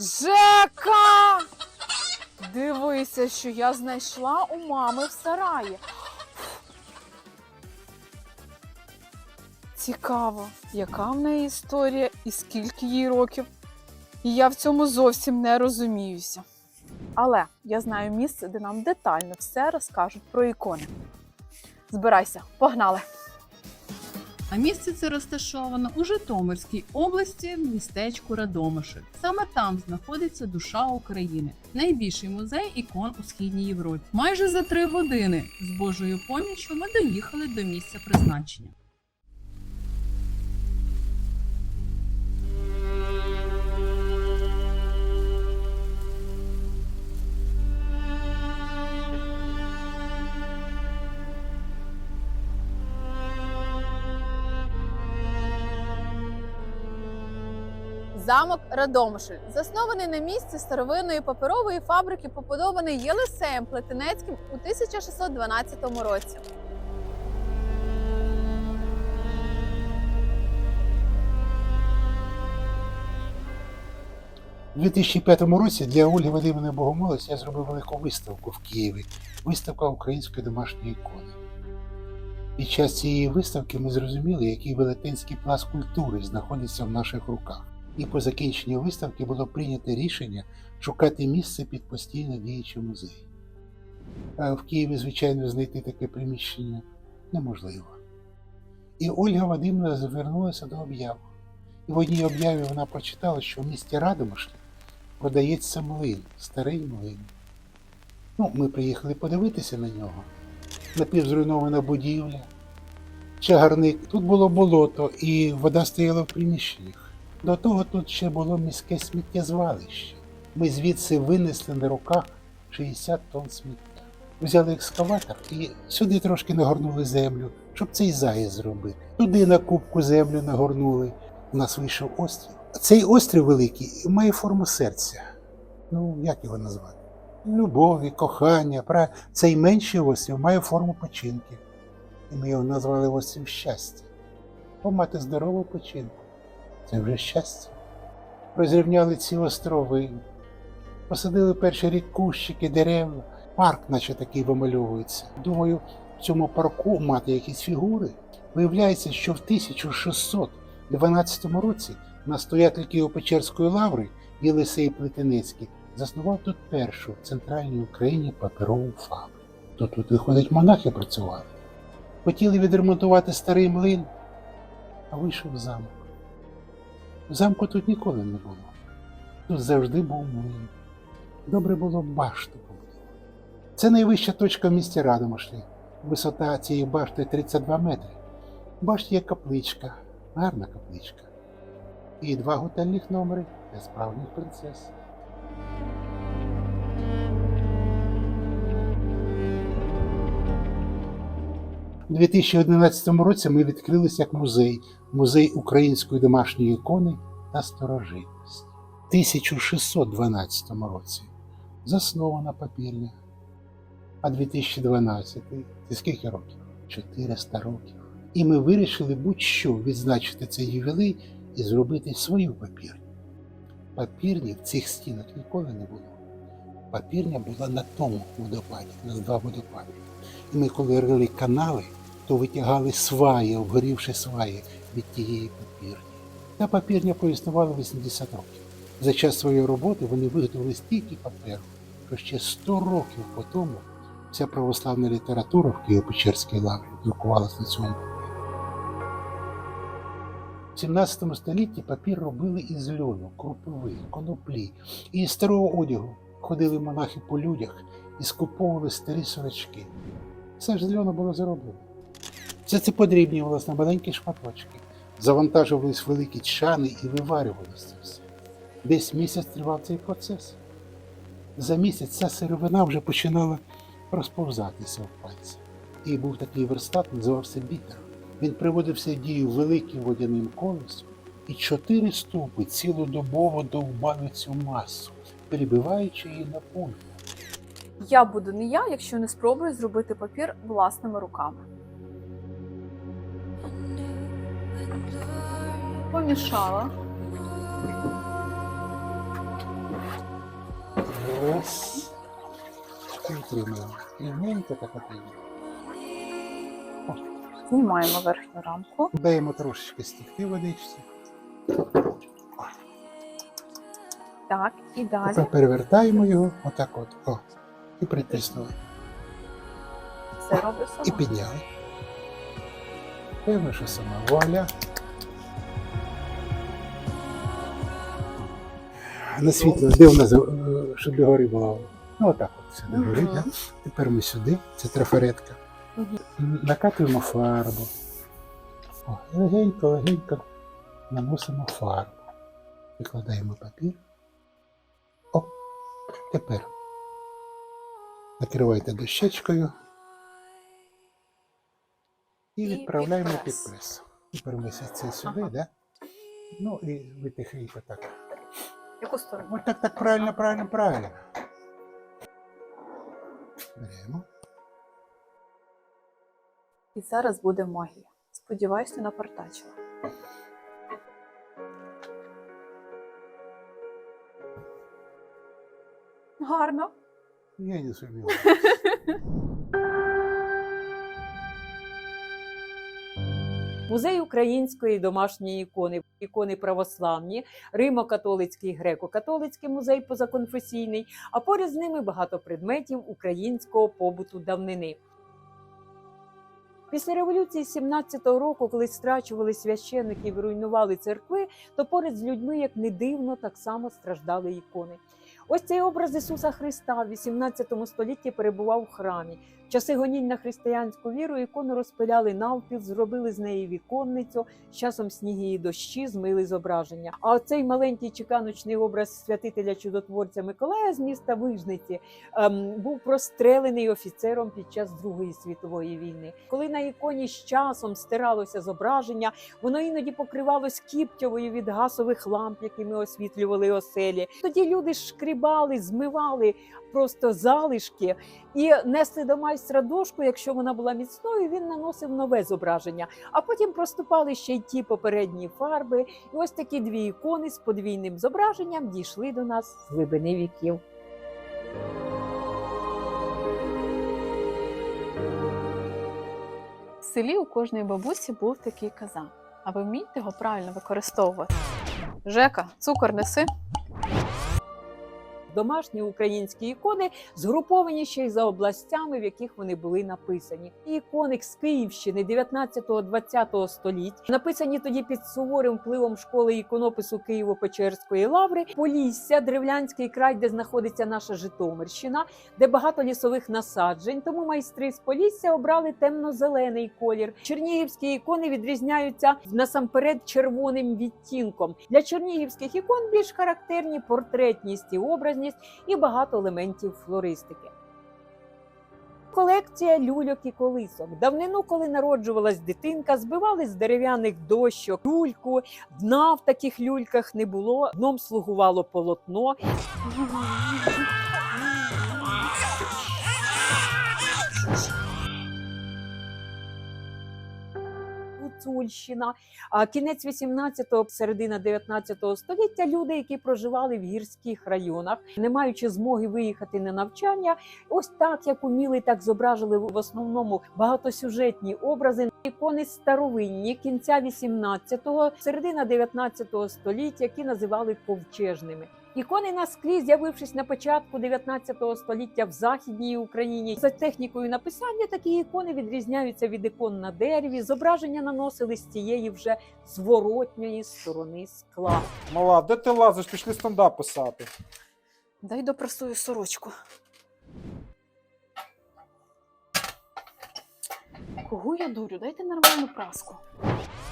Жека! Дивися, що я знайшла у мами в сараї. Цікаво, яка в неї історія і скільки їй років. І я в цьому зовсім не розуміюся. Але я знаю місце, де нам детально все розкажуть про ікони. Збирайся, погнали! А місце це розташовано у Житомирській області, в містечку Радомишль. Саме там знаходиться душа України, найбільший музей ікон у східній Європі. Майже за три години з Божою поміччю ми доїхали до місця призначення. Замок Радомишль заснований на місці старовинної паперової фабрики, побудований Єлисеєм Плетенецьким у 1612 році. У 2005 році для Ольги Вадимівни Богомолець я зробив велику виставку в Києві. Виставка української домашньої ікони. Під час цієї виставки ми зрозуміли, який велетенський пласт культури знаходиться в наших руках. І по закінченні виставки було прийнято рішення шукати місце під постійно діючий музей. А в Києві, звичайно, знайти таке приміщення неможливо. І Ольга Вадимівна звернулася до об'яв. І в одній об'яві вона прочитала, що в місті Радомишль продається млин, старий млин. Ну, ми приїхали подивитися на нього. Напівзруйнована будівля, чагарник. Тут було болото, і вода стояла в приміщеннях. До того тут ще було міське сміттєзвалище. Ми звідси винесли на руках 60 тонн сміття. Взяли екскаватор і сюди трошки нагорнули землю, щоб цей заїзд зробити. Туди на кубку землю нагорнули. У нас вийшов острів. Цей острів великий має форму серця. Ну, як його назвати? Любові, кохання. Пра- Цей менший острів має форму печінки. І ми його назвали острів щастя. Помати здорову печінку. Це вже щастя. Розрівняли ці острови, посадили перший рік кущики, дерева, парк, наче такий вимальовується. Думаю, в цьому парку мати якісь фігури. Виявляється, що в 1612 році настоятель Києво-Печерської лаври Єлисей Плетенецький заснував тут першу в центральній Україні паперову фабрику. То тут, виходить, монахи працювали. Хотіли відремонтувати старий млин, а вийшов замок. Замку тут ніколи не було. Тут завжди був млин. Добре було башту побудувати. Це найвища точка в місті Радомишлі. Висота цієї башти 32 метри. Башті є капличка, гарна капличка. І два готельних номери для справжніх принцес. У 2011 році ми відкрилися як музей, музей української домашньої ікони та старожитності. В 1612 році заснована папірня, а 2012 це скільки років? 400 років. І ми вирішили будь-що відзначити цей ювілей і зробити свою папірню. Папірні в цих стінах ніколи не було. Папірня була на тому водопаді, на два водопади. І ми, коли рили канали, то витягали сваї, обгорівши сваї від тієї папірні. Та папірня проіснувала 80 років. За час своєї роботи вони виготовили стільки паперу, що ще 100 років по тому вся православна література в Києво-Печерській лаврі друкувалася на цьому папері. В 17 столітті папір робили із льону, кропиви, коноплі і із старого одягу. Ходили монахи по людях і скуповували старі сорочки. Все ж з льону було зроблено. Все це подрібнювалося на маленькі шматочки, завантажувались великі чани і виварювалося це все. Десь місяць тривав цей процес. За місяць ця сировина вже починала розповзатися в пальці. І був такий верстат, називався бітер. Він приводився в дію великим водяним колесом, і чотири стовпи цілодобово довбали цю масу, перебиваючи її на пульпу. Я буду не я, якщо не спробую зробити папір власними руками. Помішала. Раз. І утримуємо. Так отримуємо. Знімаємо верхню рамку. Даємо трошечки стікти водичці. Так, і далі. Тепер перевертаємо його отак от. О. І притиснули. Все робить І підняли. Певно, що сама вуаля. На світло, де у нас, е, щоб догори було? Ну, отак от все догори, Мгм. да? Тепер ми сюди, це трафаретка. М, Накатуємо фарбу. О, легенько, легенько наносимо фарбу. Викладаємо папір. Оп. Тепер накривайте дощечкою. І відправляємо під прес. Тепер ми це це сюди, Ага. да? Ну і ви тихенько так. Яку сторону? Ось так, так, правильно, правильно, правильно. Беремо. І зараз буде магія. Сподіваюсь, не напортачила. Гарно. Я не сумніваюся. Музей української домашньої ікони, ікони православні, Римо-католицький, греко-католицький музей позаконфесійний, а поряд з ними багато предметів українського побуту давнини. Після революції 17-го року, коли страчували священників і руйнували церкви, то поряд з людьми, як не дивно, так само страждали ікони. Ось цей образ Ісуса Христа в 18 столітті перебував в храмі. В часи гонінь на християнську віру ікону розпиляли навпіл, зробили з неї віконницю. З часом сніги і дощі змили зображення. А цей маленький чеканочний образ святителя чудотворця Миколая з міста Вижниці ем, був прострелений офіцером під час Другої світової війни. Коли на іконі з часом стиралося зображення, воно іноді покривалось кіптєвою від газових ламп, якими освітлювали оселі. Тоді люди шкрібали, змивали просто залишки і несли до майстра дошку. Якщо вона була міцною, він наносив нове зображення. А потім проступали ще й ті попередні фарби. І ось такі дві ікони з подвійним зображенням дійшли до нас з глибини віків. В селі у кожної бабусі був такий казан. А ви вмієте його правильно використовувати? Жека, цукор неси. Домашні українські ікони згруповані ще й за областями, в яких вони були написані. І ікони з Київщини 19-20 століть, написані тоді під суворим впливом школи іконопису Києво-Печерської лаври, Полісся, Древлянський край, де знаходиться наша Житомирщина, де багато лісових насаджень. Тому майстри з Полісся обрали темно-зелений колір. Чернігівські ікони відрізняються насамперед червоним відтінком. Для чернігівських ікон більш характерні портретність і образність і багато елементів флористики. Колекція люльок і колисок. Давнину, коли народжувалась дитинка, збивали з дерев'яних дощок люльку. Дна в таких люльках не було. Дном слугувало полотно. Гуцульщина. Кінець 18-го, середина 19-го століття люди, які проживали в гірських районах, не маючи змоги виїхати на навчання, ось так як уміли, так зображили в основному багатосюжетні образи. Ікони старовинні кінця 18-го, середина 19 століття, які називали ковчежними. Ікони наскрізь, з'явившись на початку 19 століття в західній Україні, за технікою написання такі ікони відрізняються від ікон на дереві. Зображення наносили з цієї вже зворотньої сторони скла. Мала, де ти лазиш? Пішли стендап писати. Дай допрасую сорочку. Кого я дурю? Дайте нормальну праску.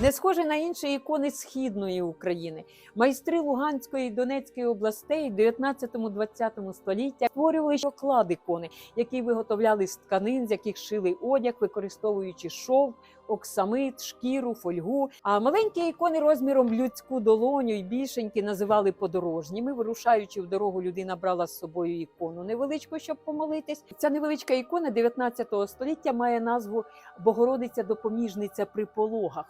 Не схоже на інші ікони східної України. Майстри Луганської і Донецької областей в 19-20 століття створювали оклад ікони, які виготовляли з тканин, з яких шили одяг, використовуючи шовк, оксамит, шкіру, фольгу. А маленькі ікони розміром людську долоню і більшенькі називали подорожніми. Вирушаючи в дорогу, людина брала з собою ікону невеличку, щоб помолитись. Ця невеличка ікона 19 століття має назву Богородиця допоміжниця при пологах.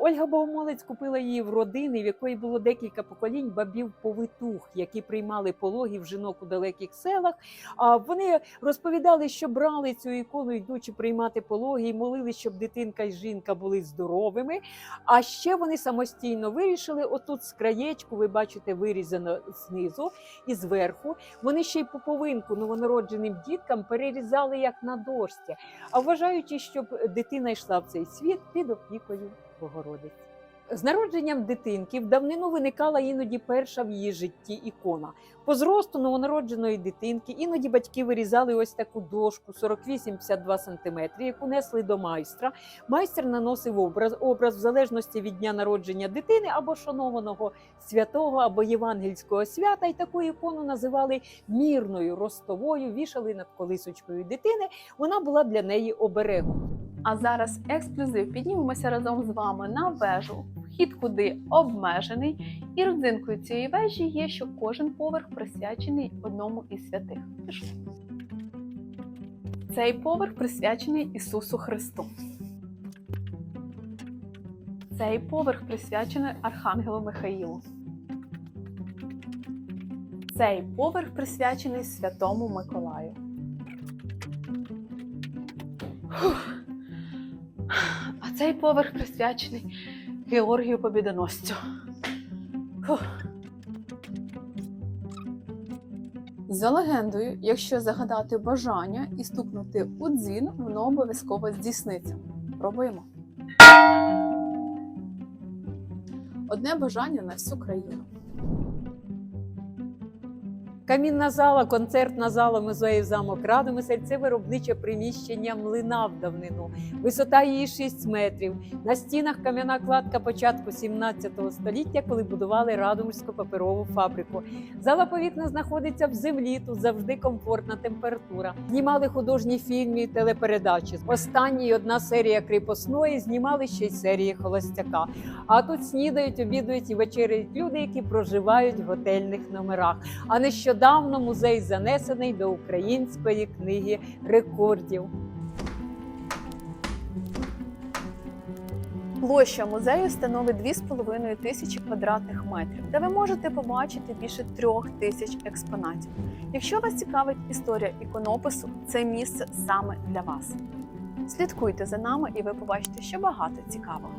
Ольга Богомолець купила її в родини, в якої було декілька поколінь бабів повитух, які приймали пологів жінок у далеких селах. А вони розповідали, що брали цю ікону, йдучи приймати пологи, і молили, щоб дитинка і жінка були здоровими. А ще вони самостійно вирішили: отут з краєчку, ви бачите, вирізано знизу і зверху. Вони ще й поповинку новонародженим діткам перерізали як на дошці, а вважаючи, щоб дитина йшла в цей світ під опікою Богородиці. З народженням дитинки в давнину виникала іноді перша в її житті ікона. По зросту новонародженої дитинки іноді батьки вирізали ось таку дошку 48-52 см, яку несли до майстра. Майстер наносив образ, образ в залежності від дня народження дитини або шанованого святого або євангельського свята. І таку ікону називали мірною ростовою, вішали над колисочкою дитини. Вона була для неї оберегом. А зараз ексклюзив. Піднімемося разом з вами на вежу, вхід куди обмежений. І родзинкою цієї вежі є, що кожен поверх присвячений одному із святих. Цей поверх присвячений Ісусу Христу. Цей поверх присвячений Архангелу Михаїлу. Цей поверх присвячений Святому Миколаю. Фух. Цей поверх присвячений Георгію Побідоносцю. За легендою, якщо загадати бажання і стукнути у дзвін, воно обов'язково здійсниться. Пробуємо. Одне бажання на всю країну. Камінна зала, концертна зала музею замок Радомисель це виробниче приміщення млина в давнину. Висота її 6 метрів. На стінах кам'яна кладка початку 17 століття, коли будували Радомирську паперову фабрику. Зала повітна знаходиться в землі. Тут завжди комфортна температура. Знімали художні фільми, і телепередачі. Останні й одна серія кріпосної знімали ще й серії холостяка. А тут снідають, обідують і вечеряють люди, які проживають в готельних номерах. А нещодавно музей занесений до української книги рекордів. Площа музею становить 2,5 тисячі квадратних метрів, де ви можете побачити більше трьох тисяч експонатів. Якщо вас цікавить історія іконопису, це місце саме для вас. Слідкуйте за нами, і ви побачите ще багато цікавого.